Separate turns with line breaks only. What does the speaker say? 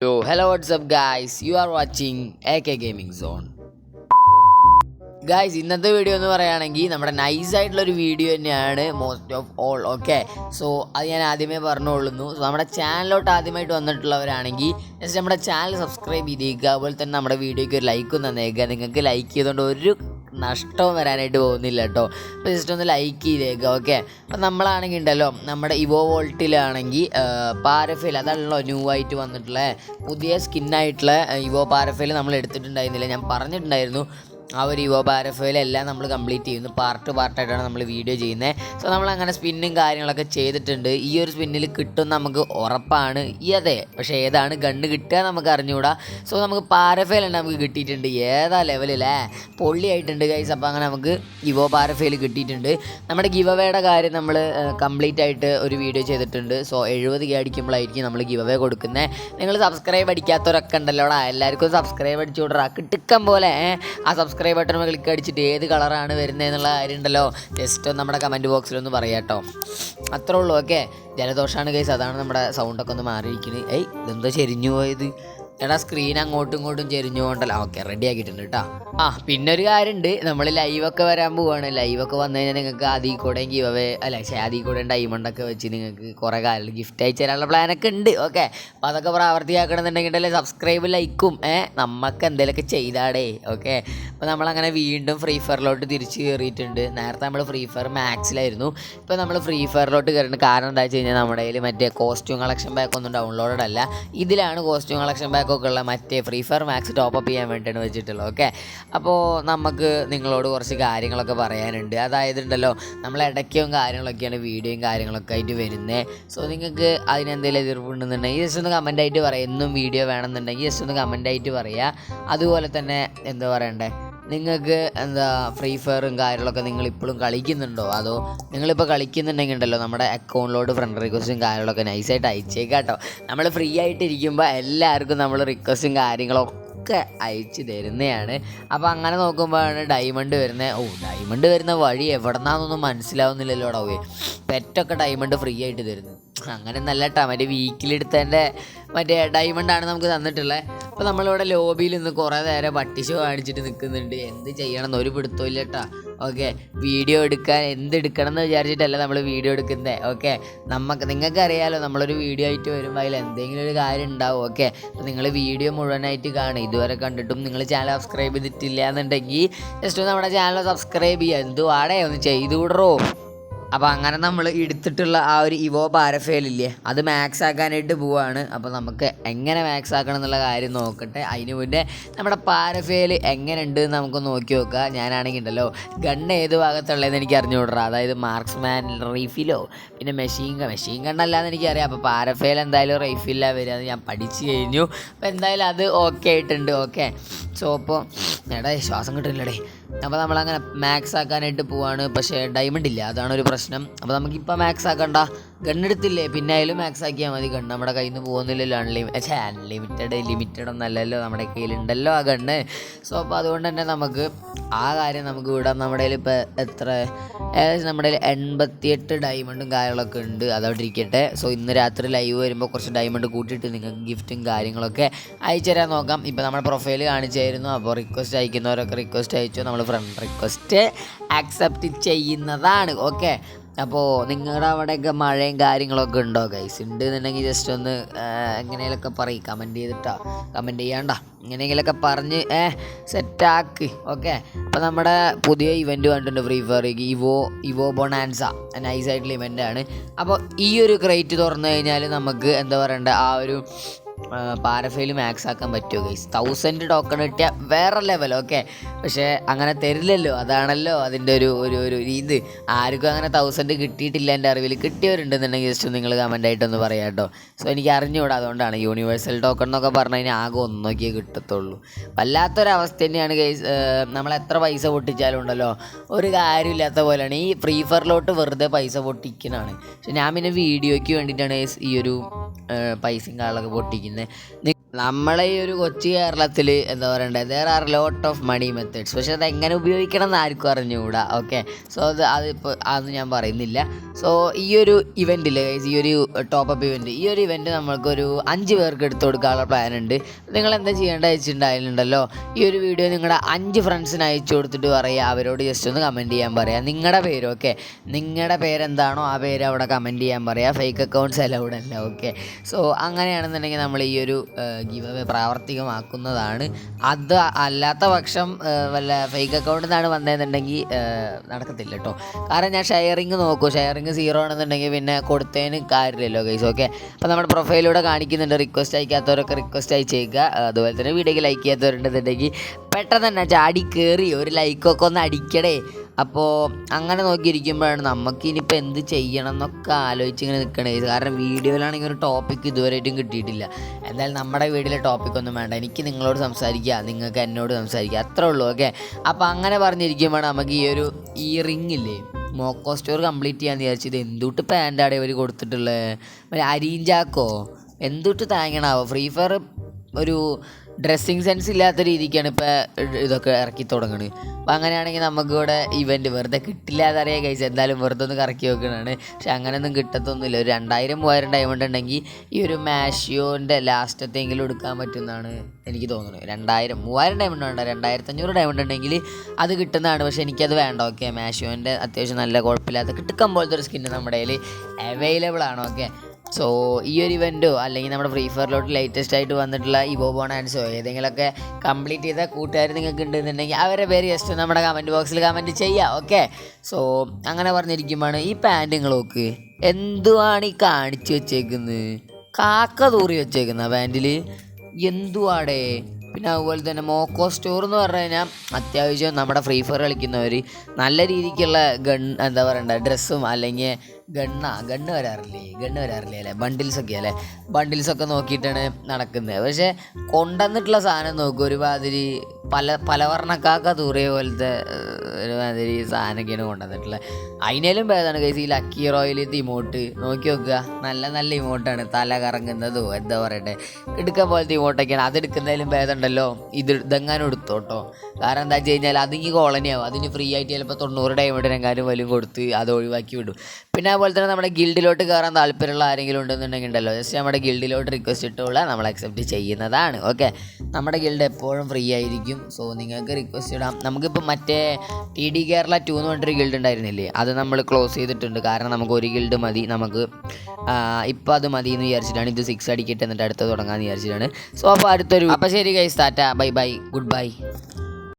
Yo, hello, what's up, guys? You are watching AK Gaming Zone. Guys ഇന്നത്തെ video എന്ന് പറയുകയാണെങ്കിൽ നമ്മുടെ nice ആയിട്ടുള്ള ഒരു വീഡിയോ തന്നെയാണ് most of all okay so അത് ഞാൻ ആദ്യമേ പറഞ്ഞുകൊള്ളുന്നു സോ നമ്മുടെ ചാനലിലോട്ട് ആദ്യമായിട്ട് വന്നിട്ടുള്ളവരാണെങ്കിൽ ജസ്റ്റ് നമ്മുടെ ചാനൽ സബ്സ്ക്രൈബ് ചെയ്തേക്കുക അതുപോലെ തന്നെ നമ്മുടെ വീഡിയോയ്ക്ക് ഒരു ലൈക്കും തന്നേക്കുക നിങ്ങൾക്ക് ലൈക്ക് ചെയ്തുകൊണ്ട് ഒരു നഷ്ടവും വരാനായിട്ട് പോകുന്നില്ല കേട്ടോ. അപ്പോൾ ജസ്റ്റ് ഒന്ന് ലൈക്ക് ചെയ്തേക്കുക ഓക്കെ അപ്പോൾ നമ്മളാണെങ്കിൽ ഉണ്ടല്ലോ നമ്മുടെ ഇവോ വോൾട്ടിലാണെങ്കിൽ പാരഫിൽ അതാണല്ലോ ന്യൂ ആയിട്ട് വന്നിട്ടുള്ള. പുതിയ സ്കിന്നായിട്ടുള്ള ഇവോ പാരഫിൽ നമ്മൾ എടുത്തിട്ടുണ്ടായിരുന്നില്ല. ഞാൻ പറഞ്ഞിട്ടുണ്ടായിരുന്നു ആ ഒരു യുവ പാരഫയിലെല്ലാം നമ്മൾ കംപ്ലീറ്റ് ചെയ്യുന്നു. പാർട്ട് പാർട്ടായിട്ടാണ് നമ്മൾ വീഡിയോ ചെയ്യുന്നത് സോ നമ്മൾ അങ്ങനെ സ്പിന്നും കാര്യങ്ങളൊക്കെ ചെയ്തിട്ടുണ്ട്. ഈ ഒരു സ്പിന്നിൽ കിട്ടും നമുക്ക് ഉറപ്പാണ്. ഈ അതെ പക്ഷേ ഏതാണ് ഗണ്ണ് കിട്ടുക നമുക്ക് അറിഞ്ഞുകൂടാ. സോ നമുക്ക് പാരഫയിൽ തന്നെ നമുക്ക് കിട്ടിയിട്ടുണ്ട്. ഏതാ ലെവലിലേ പൊള്ളിയായിട്ടുണ്ട് ഗൈസ് അപ്പോൾ അങ്ങനെ നമുക്ക് യുവോ പാരഫയിൽ കിട്ടിയിട്ടുണ്ട്. നമ്മുടെ ഗിവവേയുടെ കാര്യം നമ്മൾ കംപ്ലീറ്റ് ആയിട്ട് ഒരു വീഡിയോ ചെയ്തിട്ടുണ്ട്. സോ എഴുപത് കെ അടിക്കുമ്പോഴായിരിക്കും നമ്മൾ ഗിവവേ കൊടുക്കുന്നത് നിങ്ങൾ സബ്സ്ക്രൈബ് അടിക്കാത്തവരൊക്കെ ഉണ്ടല്ലോടാ. എല്ലാവർക്കും സബ്സ്ക്രൈബ് അടിച്ചു വിടറാ കിട്ടുക്കം പോലെ ആ സബ്സ്ക്രൈബ് ബട്ടൺ ക്ലിക്ക് അടിച്ചിട്ട് ഏത് കളറാണ് വരുന്നത് എന്നുള്ള കാര്യം ഉണ്ടല്ലോ ജസ്റ്റ് ഒന്ന് നമ്മുടെ കമന്റ് ബോക്സിലൊന്ന് പറയാം കേട്ടോ അത്രേ ഉള്ളൂ ഓക്കെ ജലദോഷമാണ് കേസ് അതാണ് നമ്മുടെ സൗണ്ടൊക്കെ ഒന്ന് മാറിയിരിക്കുന്നത്. ഏയ് ഇതെന്താ ചെരിഞ്ഞു പോയത്. എടാ സ്ക്രീൻ അങ്ങോട്ടും ഇങ്ങോട്ടും ചെരിഞ്ഞുകൊണ്ടല്ലോ. ഓക്കെ റെഡി ആക്കിയിട്ടുണ്ട് കേട്ടോ ആ പിന്നെ ഒരു കാര്യമുണ്ട് നമ്മൾ ലൈവൊക്കെ വരാൻ പോവാണ്. ലൈവൊക്കെ വന്നു കഴിഞ്ഞാൽ നിങ്ങൾക്ക് അതിൽ കൂടെ ഗീവേ അല്ല പക്ഷേ അതിൽ കൂടെ ഡയമണ്ടൊക്കെ വെച്ച് നിങ്ങൾക്ക് കുറേ കാലം ഗിഫ്റ്റ് അയച്ചു തരാനുള്ള പ്ലാനൊക്കെ ഉണ്ട്. ഓക്കെ അപ്പോൾ അതൊക്കെ പ്രാവർത്തിയാക്കണമെന്നുണ്ടെങ്കിൽ സബ്സ്ക്രൈബ് ലൈക്കും ഏ നമുക്ക് എന്തെങ്കിലുമൊക്കെ ചെയ്താടേ. ഓക്കെ അപ്പോൾ നമ്മളങ്ങനെ വീണ്ടും ഫ്രീ ഫയറിലോട്ട് തിരിച്ച് കയറിയിട്ടുണ്ട് നേരത്തെ നമ്മൾ ഫ്രീ ഫയർ മാക്സിലായിരുന്നു ഇപ്പോൾ നമ്മൾ ഫ്രീ ഫയറിലോട്ട് കയറുന്നത് കാരണം എന്താ വെച്ച് കഴിഞ്ഞാൽ നമ്മുടെ കയ്യിൽ മറ്റേ കോസ്റ്റ്യൂം കളക്ഷൻ ബാക്ക് ഒന്നും ഡൗൺലോഡ് അല്ല. ഇതിലാണ് കോസ്റ്റ്യൂം കളക്ഷൻ ബാക്കൊക്കെ ഉള്ള മറ്റേ ഫ്രീ ഫയർ മാക്സ് ടോപ്പ് ചെയ്യാൻ വേണ്ടിയാണ് വെച്ചിട്ടുള്ളത് ഓക്കെ അപ്പോൾ നമുക്ക് നിങ്ങളോട് കുറച്ച് കാര്യങ്ങളൊക്കെ പറയാനുണ്ട്. അതായത് ഉണ്ടല്ലോ നമ്മൾ ഇടയ്ക്കും കാര്യങ്ങളൊക്കെയാണ് വീഡിയോയും കാര്യങ്ങളൊക്കെ ആയിട്ട് വരുന്നത് സോ നിങ്ങൾക്ക് അതിനെന്തെങ്കിലും എതിർപ്പുണ്ടെന്നുണ്ടെങ്കിൽ ജസ്റ്റ് ഒന്ന് കമന്റ് ആയിട്ട് പറയാം. എന്നും വീഡിയോ വേണമെന്നുണ്ടെങ്കിൽ ജസ്റ്റ് ഒന്ന് കമന്റ് ആയിട്ട് പറയുക അതുപോലെ തന്നെ എന്താ പറയണ്ടേ? നിങ്ങൾക്ക് എന്താ ഫ്രീ ഫയറും കാര്യങ്ങളൊക്കെ നിങ്ങൾ ഇപ്പോഴും കളിക്കുന്നുണ്ടോ? അതോ നിങ്ങളിപ്പോൾ കളിക്കുന്നുണ്ടെങ്കിൽ ഉണ്ടല്ലോ നമ്മുടെ അക്കൗണ്ടിലോട്ട് ഫ്രണ്ട് റിക്വസ്റ്റും കാര്യങ്ങളൊക്കെ നൈസായിട്ട് അയച്ചേക്കാം കേട്ടോ. നമ്മൾ ഫ്രീ ആയിട്ടിരിക്കുമ്പോൾ എല്ലാവർക്കും നമ്മൾ റിക്വസ്റ്റും കാര്യങ്ങളൊക്കെ ഒക്കെ അയച്ചു തരുന്നതാണ്. അപ്പോൾ അങ്ങനെ നോക്കുമ്പോഴാണ് ഡയമണ്ട് വരുന്നത് ഓ ഡയമണ്ട് വരുന്ന വഴി എവിടെന്നാന്നൊന്നും മനസ്സിലാവുന്നില്ലല്ലോ ഡോവേ പെറ്റൊക്കെ ഡയമണ്ട് ഫ്രീ ആയിട്ട് തരുന്നു അങ്ങനെ നല്ല കേട്ടോ മറ്റേ വീക്കിലെടുത്തതിന്റെ മറ്റേ ഡയമണ്ട് ആണ് നമുക്ക് തന്നിട്ടുള്ളത് അപ്പോൾ നമ്മളിവിടെ ലോബിയിൽ നിന്ന് കുറേ നേരം പട്ടിഷോ കാണിച്ചിട്ട് നിൽക്കുന്നുണ്ട് എന്ത് ചെയ്യണം എന്ന് ഒരു പിടുത്തമില്ല കേട്ടോ ഓക്കെ വീഡിയോ എടുക്കാൻ എന്ത് എടുക്കണം എന്ന് വിചാരിച്ചിട്ടല്ല നമ്മൾ വീഡിയോ എടുക്കുന്നത് ഓക്കെ നമുക്ക് നിങ്ങൾക്ക് അറിയാലോ നമ്മളൊരു വീഡിയോ ആയിട്ട് വരുമ്പോൾ അതിൽ എന്തെങ്കിലും ഒരു കാര്യം ഉണ്ടാവും. ഓക്കെ അപ്പോൾ നിങ്ങൾ വീഡിയോ മുഴുവനായിട്ട് കാണും. ഇതുവരെ കണ്ടിട്ടും നിങ്ങൾ ചാനൽ സബ്സ്ക്രൈബ് ചെയ്തിട്ടില്ല എന്നുണ്ടെങ്കിൽ ജസ്റ്റ് നമ്മുടെ ചാനൽ സബ്സ്ക്രൈബ് ചെയ്യുക. എന്തുവാടേ ഒന്ന് ചെയ്തു വിടറോ അപ്പോൾ അങ്ങനെ നമ്മൾ എടുത്തിട്ടുള്ള ആ ഒരു ഇവോ പാരഫേലില്ലേ അത് മാക്സ് ആക്കാനായിട്ട് പോവാണ്. അപ്പോൾ നമുക്ക് എങ്ങനെ മാക്സ് ആക്കണം എന്നുള്ള കാര്യം നോക്കട്ടെ. അതിന് മുന്നേ നമ്മുടെ പാരഫേൽ എങ്ങനെ ഉണ്ട് എന്ന് നമുക്ക് നോക്കി നോക്കുക ഞാനാണെങ്കിൽ ഉണ്ടല്ലോ ഗണ്ണ് ഏത് ഭാഗത്തുള്ളതെന്ന് എനിക്ക് അറിഞ്ഞുകൂടാ. അതായത് മാർക്സ്മാൻ റീഫിലോ പിന്നെ മെഷീൻ ഗൺ മെഷീൻ ഗണ്ണല്ലാന്ന് എനിക്കറിയാം. അപ്പോൾ പാരഫേൽ എന്തായാലും റൈഫില്ല വരിക അത് ഞാൻ പഠിച്ചു കഴിഞ്ഞു. അപ്പോൾ എന്തായാലും അത് ഓക്കെ ആയിട്ടുണ്ട്. ഓക്കെ സോ അപ്പോൾ എടാ ശ്വാസം കിട്ടില്ലടേ അപ്പോൾ നമ്മളങ്ങനെ മാക്സ് ആക്കാനായിട്ട് പോവാണ്. പക്ഷേ ഡയമണ്ട് ഇല്ല. അതാണ് ഒരു പ്രശ്നം. അപ്പോൾ നമുക്കിപ്പോൾ മാക്സ് ആക്കണ്ട. ഗണ്ണെടുത്തില്ലേ? പിന്നെ ആയാലും മാക്സ് ആക്കിയാൽ മതി. ഗണ്ണ് നമ്മുടെ കയ്യിൽ നിന്ന് പോകുന്നില്ലല്ലോ. അൺലിമി ഛേ അൺലിമിറ്റഡ് ലിമിറ്റഡ് ഒന്നല്ലല്ലോ നമ്മുടെ കയ്യിലുണ്ടല്ലോ ആ ഗണ്ണ്. സോ അപ്പോൾ അതുകൊണ്ട് തന്നെ നമുക്ക് ആ കാര്യം നമുക്ക് വിടാം. നമ്മുടെ കയ്യിൽ ഇപ്പോൾ എത്ര? ഏകദേശം നമ്മുടെ കയ്യിൽ എൺപത്തിയെട്ട് ഡയമണ്ടും കാര്യങ്ങളൊക്കെ ഉണ്ട്. അതവിടെ ഇരിക്കട്ടെ. സോ ഇന്ന് രാത്രി ലൈവ് വരുമ്പോൾ കുറച്ച് ഡയമണ്ട് കൂട്ടിയിട്ട് നിങ്ങൾക്ക് ഗിഫ്റ്റും കാര്യങ്ങളൊക്കെ അയച്ചു തരാൻ നോക്കാം. ഇപ്പോൾ നമ്മുടെ പ്രൊഫൈൽ കാണിച്ചായിരുന്നു. അപ്പോൾ റിക്വസ്റ്റ് അയക്കുന്നവരൊക്കെ റിക്വസ്റ്റ് അയച്ചു. നമ്മൾ ഫ്രണ്ട് റിക്വസ്റ്റ് ആക്സെപ്റ്റ് ചെയ്യുന്നതാണ്. ഓക്കെ അപ്പോൾ നിങ്ങളുടെ അവിടെയൊക്കെ മഴയും കാര്യങ്ങളൊക്കെ ഉണ്ടോ ഗൈസ് ഉണ്ട് എന്നുണ്ടെങ്കിൽ ജസ്റ്റ് ഒന്ന് എങ്ങനെയൊക്കെ പറയും. കമന്റ് ചെയ്തിട്ടാ. കമന്റ് ചെയ്യാണ്ട. എങ്ങനെയെങ്കിലൊക്കെ പറഞ്ഞ് ഏ സെറ്റാക്ക് ഓക്കെ അപ്പോൾ നമ്മുടെ പുതിയ ഇവന്റ് കണ്ടിട്ടുണ്ട് free fire evo evo bonanza നൈസായിട്ടുള്ള ഇവന്റാണ് അപ്പോൾ ഈ ഒരു ക്രേറ്റ് തുറന്നു കഴിഞ്ഞാൽ നമുക്ക് എന്താ പറയണ്ട ആ ഒരു പാരഫെയിൽ മാക്സ് ആക്കാൻ പറ്റുമോ ഗൈസ് തൗസൻഡ് ടോക്കൺ കിട്ടിയ വേറെ ലെവൽ ഓക്കെ പക്ഷേ അങ്ങനെ തരില്ലല്ലോ അതാണല്ലോ അതിന്റെ ഒരു ഒരു ഒരു ഇത്. ആർക്കും അങ്ങനെ തൗസൻഡ് കിട്ടിയിട്ടില്ല എന്റെ അറിവിൽ. കിട്ടിയവരുണ്ടെന്നുണ്ടെങ്കിൽ ജസ്റ്റ് നിങ്ങൾ കമന്റ് ആയിട്ടൊന്ന് പറയാം കേട്ടോ. സോ എനിക്ക് അറിഞ്ഞുകൂടാ അതുകൊണ്ടാണ് യൂണിവേഴ്സൽ ടോക്കൺ എന്നൊക്കെ പറഞ്ഞു കഴിഞ്ഞാൽ ആകെ ഒന്നൊക്കെ കിട്ടത്തുള്ളൂ. വല്ലാത്തൊരവസ്ഥ തന്നെയാണ് ഗൈസ് നമ്മൾ എത്ര പൈസ പൊട്ടിച്ചാലും ഉണ്ടല്ലോ ഒരു കാര്യമില്ലാത്ത പോലെയാണ്. ഈ ഫ്രീ ഫയറിലോട്ട് വെറുതെ പൈസ പൊട്ടിക്കുന്നതാണ് പക്ഷെ ഞാൻ പിന്നെ വീഡിയോയ്ക്ക് വേണ്ടിയിട്ടാണ് ഗൈസ് ഈ ഒരു പൈസയും കാളൊക്കെ പൊട്ടിക്കുന്നത് നമ്മളെ ഈ ഒരു കൊച്ചു കേരളത്തിൽ എന്താ പറയണ്ടേ there are lot of money methods പക്ഷെ അത് എങ്ങനെ ഉപയോഗിക്കണം എന്ന് ആർക്കും അറിഞ്ഞുകൂടാ ഓക്കെ സോ അത് അതിപ്പോൾ അതൊന്നും ഞാൻ പറയുന്നില്ല. സോ ഈ ഒരു ഇവന്റിൽ ഈ ഒരു ടോപ്പ് അപ്പ് ഇവന്റ് ഈ ഒരു ഇവന്റ് നമ്മൾക്കൊരു അഞ്ച് പേർക്ക് എടുത്തു കൊടുക്കാനുള്ള പ്ലാൻ ഉണ്ട് നിങ്ങൾ എന്താ ചെയ്യേണ്ടത് വെച്ചിട്ടുണ്ടായിരുന്നുണ്ടല്ലോ ഈ ഒരു വീഡിയോ നിങ്ങളുടെ അഞ്ച് ഫ്രണ്ട്സിന് അയച്ചു കൊടുത്തിട്ട് പറയുക അവരോട് ജസ്റ്റ് ഒന്ന് കമന്റ് ചെയ്യാൻ പറയുക നിങ്ങളുടെ പേര് ഓക്കെ നിങ്ങളുടെ പേരെന്താണോ ആ പേര് അവിടെ കമന്റ് ചെയ്യാൻ പറയുക ഫേക്ക് അക്കൗണ്ട്സ് അലൗഡ് അല്ല ഓക്കെ സോ അങ്ങനെയാണെന്നുണ്ടെങ്കിൽ നമ്മൾ ഈ ഒരു ഗിവ് പ്രാവർത്തികമാക്കുന്നതാണ്. അത് അല്ലാത്ത പക്ഷം വല്ല ഫേക്ക് അക്കൗണ്ടിൽ നിന്നാണ് വന്നതെന്നുണ്ടെങ്കിൽ നടക്കത്തില്ല കേട്ടോ കാരണം ഞാൻ ഷെയറിങ് നോക്കും. ഷെയറിങ് സീറോ ആണെന്നുണ്ടെങ്കിൽ പിന്നെ കൊടുത്തതിന് കാര്യമില്ലല്ലോ ഗൈസ് ഓക്കെ അപ്പോൾ നമ്മുടെ പ്രൊഫൈലിലൂടെ കാണിക്കുന്നുണ്ട്. റിക്വസ്റ്റ് അയക്കാത്തവരൊക്കെ റിക്വസ്റ്റ് അയച്ചേക്കുക അതുപോലെ തന്നെ വീഡിയോക്ക് ലൈക്ക് ചെയ്യാത്തവരുണ്ടെന്നുണ്ടെങ്കിൽ പെട്ടെന്ന് തന്നെ ചാടി കയറി ഒരു ലൈക്കൊക്കെ ഒന്ന് അടിക്കടേ. അപ്പോൾ അങ്ങനെ നോക്കിയിരിക്കുമ്പോഴാണ് നമുക്ക് ഇനിയിപ്പോൾ എന്ത് ചെയ്യണം എന്നൊക്കെ ആലോചിച്ച് ഇങ്ങനെ നിൽക്കണേ. കാരണം വീഡിയോയിലാണെങ്കിൽ ഒരു ടോപ്പിക്ക് ഇതുവരെയായിട്ടും കിട്ടിയിട്ടില്ല. എന്തായാലും നമ്മുടെ വീഡിയോയിലെ ടോപ്പിക് ഒന്നും വേണ്ട. എനിക്ക് നിങ്ങളോട് സംസാരിക്കുക നിങ്ങൾക്ക് എന്നോട് സംസാരിക്കുക. അത്രേ ഉള്ളൂ ഓക്കെ അപ്പോൾ അങ്ങനെ പറഞ്ഞിരിക്കുമ്പോഴാണ് നമുക്ക് ഈ ഒരു ഈ റിങ് ഇല്ലേ? മോക്കോ സ്റ്റോർ കംപ്ലീറ്റ് ചെയ്യാന്ന് വിചാരിച്ചത് എന്തുട്ട് പാന്റാണ് ഇവർ കൊടുത്തിട്ടുള്ളത് അരീഞ്ചാക്കോ എന്തുട്ട് താങ്ങണാവോ ഫ്രീ ഫയർ ഒരു ഡ്രസ്സിങ് സെൻസ് ഇല്ലാത്ത രീതിക്കാണ് ഇപ്പോൾ ഇതൊക്കെ ഇറക്കി തുടങ്ങുന്നത് അപ്പോൾ അങ്ങനെയാണെങ്കിൽ നമുക്ക് ഇവിടെ ഇവന്റ് വെറുതെ കിട്ടില്ല അറിയാം കഴിച്ച് എന്തായാലും വെറുതെ ഒന്ന് കറക്കി വെക്കണതാണ്. പക്ഷെ അങ്ങനെയൊന്നും കിട്ടത്തൊന്നുമില്ല. ഒരു രണ്ടായിരം മൂവായിരം ഡയമണ്ട് ഉണ്ടെങ്കിൽ ഈ ഒരു മാഷിയോന്റെ ലാസ്റ്റത്തെങ്കിലും എടുക്കാൻ പറ്റുമെന്നാണ് എനിക്ക് തോന്നുന്നത്. രണ്ടായിരം മൂവായിരം ഡയമണ്ട് വേണ്ട. രണ്ടായിരത്തി അഞ്ഞൂറ് ഡയമണ്ട് ഉണ്ടെങ്കിൽ അത് കിട്ടുന്നതാണ്. പക്ഷെ എനിക്കത് വേണ്ട. ഓക്കെ മാഷിയോന്റെ അത്യാവശ്യം നല്ല കുഴപ്പമില്ലാത്ത കിട്ടുക്കാൻ പോലത്തെ ഒരു സ്കിന്ന് നമ്മുടെ കയ്യിൽ അവൈലബിൾ ആണ്. ഓക്കെ സോ ഈ ഒരു ഇവന്റോ അല്ലെങ്കിൽ നമ്മുടെ ഫ്രീ ഫയറിലോട്ട് ലേറ്റസ്റ്റ് ആയിട്ട് വന്നിട്ടുള്ള ഇവോ ബോണാൻസോ ഏതെങ്കിലുമൊക്കെ കംപ്ലീറ്റ് ചെയ്ത കൂട്ടുകാർ നിങ്ങൾക്ക് ഉണ്ടെന്നുണ്ടെങ്കിൽ അവരെ പേര് ജസ്റ്റ് നമ്മുടെ കമന്റ് ബോക്സിൽ കമന്റ് ചെയ്യാം ഓക്കെ സോ അങ്ങനെ പറഞ്ഞിരിക്കുമ്പോഴാണ് ഈ പാന്റ് നിങ്ങൾ നോക്ക്. എന്തുവാണ് ഈ കാണിച്ചു വെച്ചേക്കുന്നത് കാക്ക തൂറി വെച്ചേക്കുന്ന പാന്റിൽ എന്തുവാടേ? പിന്നെ അതുപോലെ തന്നെ മോക്കോ സ്റ്റോർ എന്ന് പറഞ്ഞു കഴിഞ്ഞാൽ അത്യാവശ്യം നമ്മുടെ ഫ്രീ ഫയർ കളിക്കുന്നവർ നല്ല രീതിക്കുള്ള ഗൺ എന്താ പറയണ്ട ഡ്രസ്സും അല്ലെങ്കിൽ ഗണ്ണ ഗണ്ണ് വരാറില്ലേ? ഗണ്ണ് വരാറില്ലേ അല്ലേ? ബണ്ടിൽസ് ഒക്കെ അല്ലേ? ബണ്ടിൽസ് ഒക്കെ നോക്കിയിട്ടാണ് നടക്കുന്നത്. പക്ഷേ കൊണ്ടുവന്നിട്ടുള്ള സാധനം നോക്കും. ഒരുമാതിരി പല പലവർണക്കാക്ക തൂറിയ പോലത്തെ ഒരുമാതിരി സാധനമൊക്കെയാണ് കൊണ്ടുവന്നിട്ടുള്ളത്. അതിനേലും ഭേദമാണ് കേസ് ഈ ലക്കി റോയിൽ ഇമോട്ട് നോക്കി നോക്കുക. നല്ല നല്ല ഇമോട്ടാണ് തല കറങ്ങുന്നതോ എന്താ പറയട്ടെ. എടുക്കാൻ പോലത്തെ ഇമോട്ടൊക്കെയാണ് അതെടുക്കുന്നതിലും ഭേദമുണ്ടല്ലോ. ഇത് ഇതെങ്ങാനും എടുത്തോട്ടോ കാരണം എന്താ വെച്ച് കഴിഞ്ഞാൽ അതിങ്ങി കോളനിയാവും അതിന് ഫ്രീ ആയിട്ട് ചിലപ്പോൾ തൊണ്ണൂറ് ഡയമണ്ടിനെങ്ങാനും വലും കൊടുത്ത് അത് ഒഴിവാക്കി വിടും. പിന്നെ അതുപോലെ തന്നെ നമ്മുടെ ഗിൽഡിലോട്ട് കയറാൻ താല്പര്യമുള്ള ആരെങ്കിലും ഉണ്ടെന്നുണ്ടെങ്കിൽ ഉണ്ടല്ലോ. ജസ്റ്റ് നമ്മുടെ ഗിൽഡിലോട്ട് റിക്വസ്റ്റ് ഇട്ടുള്ള നമ്മൾ അക്സെപ്റ്റ് ചെയ്യുന്നതാണ്. ഓക്കെ നമ്മുടെ ഗിൽഡ് എപ്പോഴും ഫ്രീ ആയിരിക്കും. സോ നിങ്ങൾക്ക് റിക്വസ്റ്റ് ഇടാം. നമുക്കിപ്പോൾ മറ്റേ ടി ഡി കേരള ടു എന്ന് പറഞ്ഞിട്ടൊരു ഗിൽഡ് ഉണ്ടായിരുന്നില്ലേ? അത് നമ്മൾ ക്ലോസ് ചെയ്തിട്ടുണ്ട്. കാരണം നമുക്ക് ഒരു ഗിൽഡ് മതി. നമുക്ക് ഇപ്പോൾ അത് മതി എന്ന് വിചാരിച്ചിട്ടാണ് ഇത് സിക്സ് അടിക്കട്ടെ എന്നിട്ട് അടുത്ത് തുടങ്ങാമെന്ന് വിചാരിച്ചിട്ടാണ്. സോ അപ്പോൾ അടുത്തൊരു അപ്പോൾ ശരി കൈ tata bye bye good bye